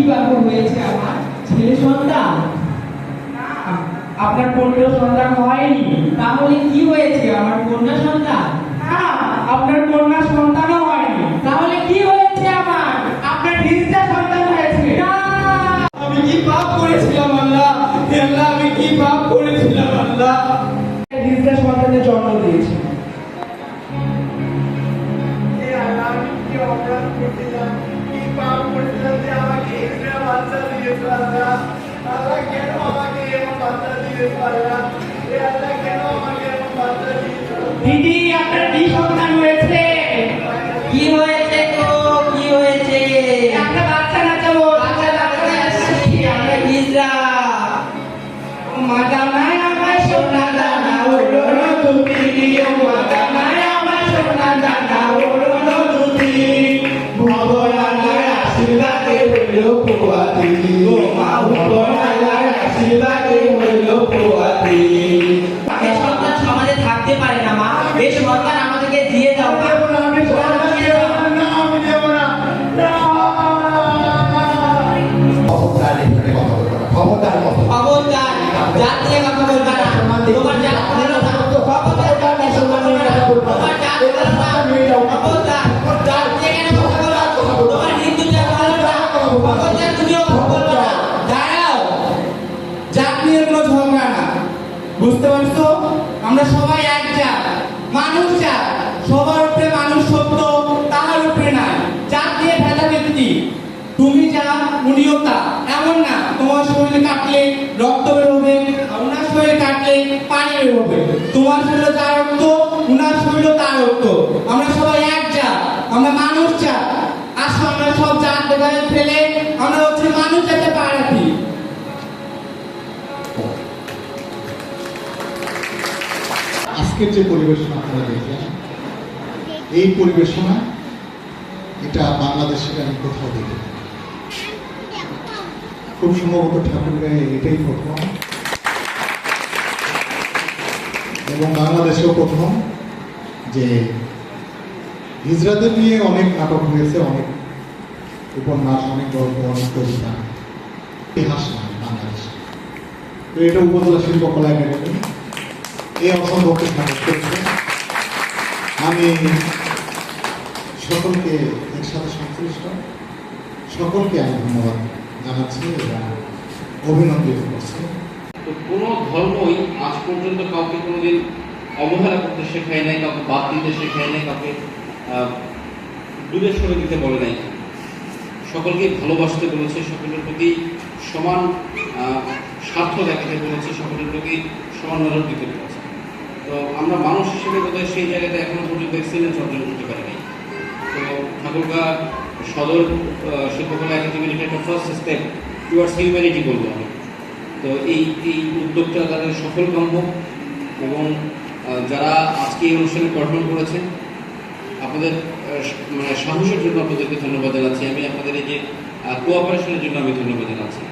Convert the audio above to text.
কি হয়েছে আমার ছেলে সন্তান? আপনার পুত্র সন্তান হয়নি। তাহলে কি হয়েছে আমার কন্যা সন্তান? না আপনার কন্যা সন্তানও হয়নি। তাহলে কি হয়েছে আমার? আপনার হিজড়া সন্তান হয়েছে। আমি কি পাপ করেছিলাম দিদি সন্তান সমাজে থাকতে পারে না মা এই সন্তান আমাদেরকে দিয়ে আমরা সবাই এক জাত, মানুষ জাত। সবার উপরে মানুষ সত্য, তাহার উপরে না জাত নিয়ে ভেদাভেদি তুমি যা উনিও তা। এমন না, তোমার শরীরে কাটলে রক্ত বের হবে আর উনার শরীরে কাটলে পানি বের হবে তোমার শরীরে তার রক্ত, উনার শরীরে তার রক্ত। আমরা সবাই এক জাত, আমরা মানুষ জাত। আসো আমরা সব জাত ভেদাভেদ ফেলে আজকের যে পরিবেশনা আপনারা দেখলেন, এই পরিবেশনা এটা বাংলাদেশের আমি কোথাও দেখি খুব সম্ভবত ঠাকুরের এটাই প্রথম। এবং বাংলাদেশেও প্রথম যে হিজড়াদের নিয়ে অনেক নাটক হয়েছে, অনেক উপন্যাস, অনেক গল্প, অনেক কবিতা। ইতিহাস বাংলাদেশে তো এটা উপজেলা শিল্পকলা একাডেমি এই অসম্ভবকে স্বাগত করছে আমি সকলকে একসাথে সংশ্লিষ্ট সকলকে আমি ধন্যবাদ জানাচ্ছি এবং অভিনন্দিত করছি। তো কোনো ধর্মই আজ পর্যন্ত কাউকে কোনোদিন অবহেলা করতে শেখায় নাই, কাউকে বাদ দিতে শেখায় নাই, কাউকে দূরে সরে দিতে বলে নাই। সকলকে ভালোবাসতে বলেছে, সকলের প্রতি সমান স্বার্থ দেখাতে বলেছে, সকলের প্রতি সমান নজর দিতে বলেছে। তো আমরা মানুষ হিসেবে বোধহয় সেই জায়গাটা এখনও পর্যন্ত এক্সিলেন্স অর্জন করতে পারি নাই তো ঠাকুরগা সদর শিল্পকলা একাডেমির এটা একটা ফার্স্ট স্টেপ টুয়ার্ডস হিউম্যানিটি বলব আমি তো এই এই উদ্যোগটা তাদের সফল কাম্য এবং যারা আজকে এই অনুষ্ঠানে পারফর্ম করেছেন, আপনাদের মানে সাহসের জন্য আপনাদেরকে ধন্যবাদ জানাচ্ছি। আমি আপনাদের এই যে কোঅপারেশনের জন্য আমি ধন্যবাদ জানাচ্ছি।